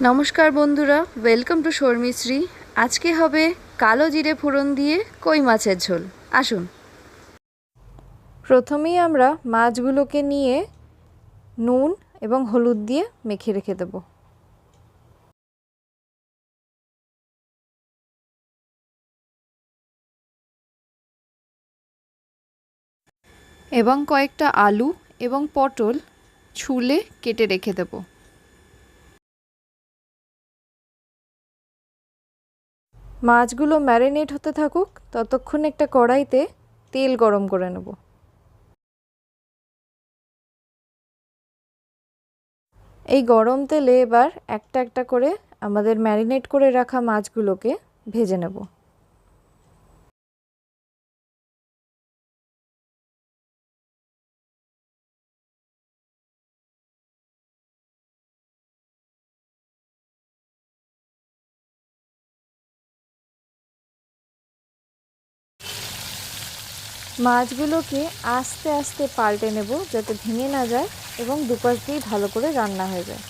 নমস্কার বন্ধুরা welcome to Sharmishree আজকে হবে কালো জিরে ফোড়ন দিয়ে কই মাছের ঝোল। আসুন। প্রথমেই আমরা মাছগুলোকে নিয়ে নুন এবং হলুদ দিয়ে মেখে রেখে দেব। এবং কয়েকটা আলু এবং পটল ছুলে কেটে রেখে দেবো। মাছগুলো ম্যারিনেট হতে থাকুক, ততক্ষণ একটা কড়াইতে তেল গরম করে নেব। এই গরম তেলে এবার একটা একটা করে আমাদের ম্যারিনেট করে রাখা মাছগুলোকে ভেজে নেব। মাছগুলোকে আস্তে আস্তে পাল্টে নেব যাতে ভেঙে না যায় এবং দুপাশ দিয়েই ভালো করে রান্না হয়ে যায়।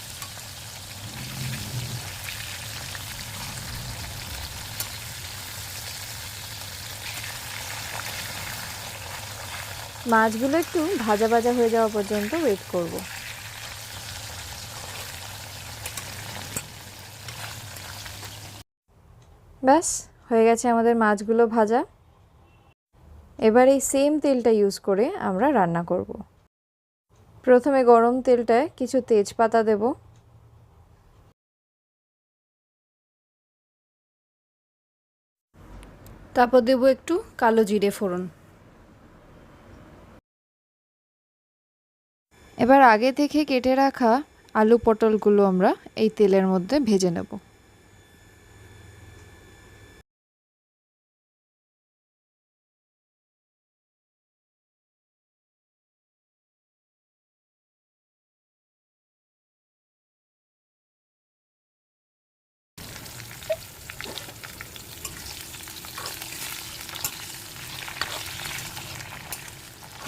মাছগুলো একটু ভাজা ভাজা হয়ে যাওয়া পর্যন্ত ওয়েট করব। ব্যাস, হয়ে গেছে আমাদের মাছগুলো ভাজা। এবার এই সেম তেলটা ইউজ করে আমরা রান্না করব। প্রথমে গরম তেলটায় কিছু তেজপাতা দেব। তারপর দেব একটু কালো জিরে ফোড়ন। এবার আগে থেকে কেটে রাখা আলু পটলগুলো আমরা এই তেলের মধ্যে ভেজে নেব।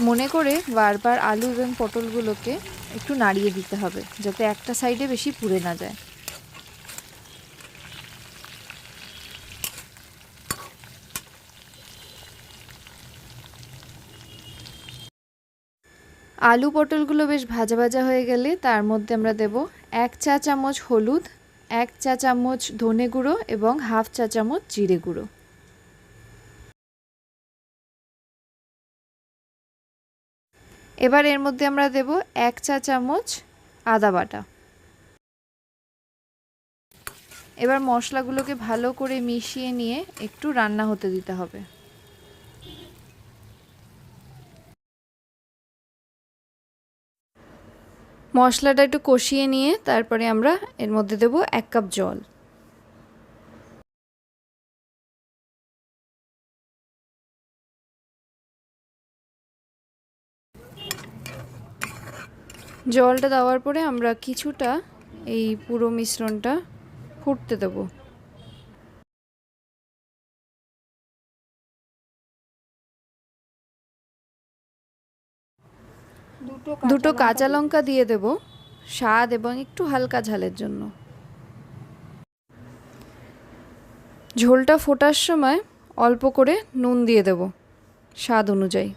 মনে করে বারবার আলু এবং পটলগুলোকে একটু নাড়িয়ে দিতে হবে, যাতে একটা সাইডে বেশি পুড়ে না যায়। আলু পটলগুলো বেশ ভাজা ভাজা হয়ে গেলে তার মধ্যে আমরা দেব এক চা চামচ হলুদ, এক চা চামচ ধনে গুঁড়ো এবং হাফ চা চামচ জিরে গুঁড়ো। এবার এর মধ্যে আমরা দেব এক চা চামচ আদা বাটা। এবার মশলাগুলোকে ভালো করে মিশিয়ে নিয়ে একটু রান্না হতে দিতে হবে। মশলাটা একটু কষিয়ে নিয়ে তারপরে আমরা এর মধ্যে দেব এক কাপ জল। জলটা দেওয়ার পরে আমরা কিছুটা এই পুরো মিশ্রণটা ফুটতে দেব। দুটো কাঁচা লঙ্কা দিয়ে দেব স্বাদ এবং একটু হালকা ঝালের জন্য। ঝোলটা ফোটার সময় অল্প করে নুন দিয়ে দেব স্বাদ অনুযায়ী।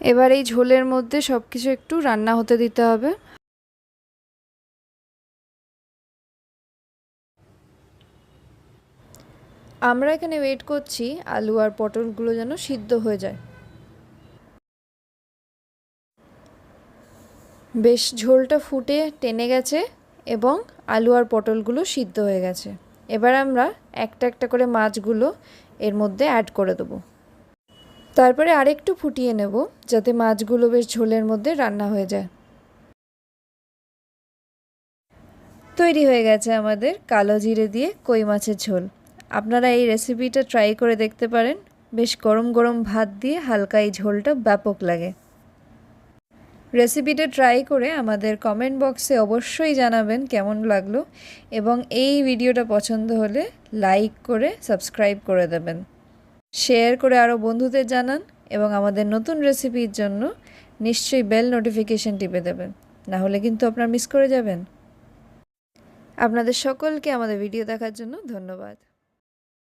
এবার এই ঝোলের মধ্যে সব কিছু একটু রান্না হতে দিতে হবে। আমরা এখানে ওয়েট করছি আলু আর পটলগুলো যেন সিদ্ধ হয়ে যায়। বেশ ঝোলটা ফুটে টেনে গেছে এবং আলু আর পটলগুলো সিদ্ধ হয়ে গেছে। এবার আমরা একটা একটা করে মাছগুলো এর মধ্যে অ্যাড করে দেবো। তারপরে আরেকটু ফুটিয়ে নেব, যাতে মাছগুলো বেশ ঝোলের মধ্যে রান্না হয়ে যায়। তৈরি হয়ে গেছে আমাদের কালো জিরে দিয়ে কই মাছের ঝোল। আপনারা এই রেসিপিটা ট্রাই করে দেখতে পারেন। বেশ গরম গরম ভাত দিয়ে হালকা এই ঝোলটা ব্যাপক লাগে। রেসিপিটা ট্রাই করে আমাদের কমেন্ট বক্সে অবশ্যই জানাবেন কেমন লাগল এবং এই ভিডিওটা পছন্দ হলে লাইক করে সাবস্ক্রাইব করে দেবেন। শেয়ার করে আরও বন্ধুদের জানান এবং আমাদের নতুন রেসিপির জন্য নিশ্চয়ই বেল নোটিফিকেশন টিপে দেবেন। না হলে কিন্তু আপনার মিস করে যাবেন। আপনাদের সকলকে আমাদের ভিডিও দেখার জন্য ধন্যবাদ।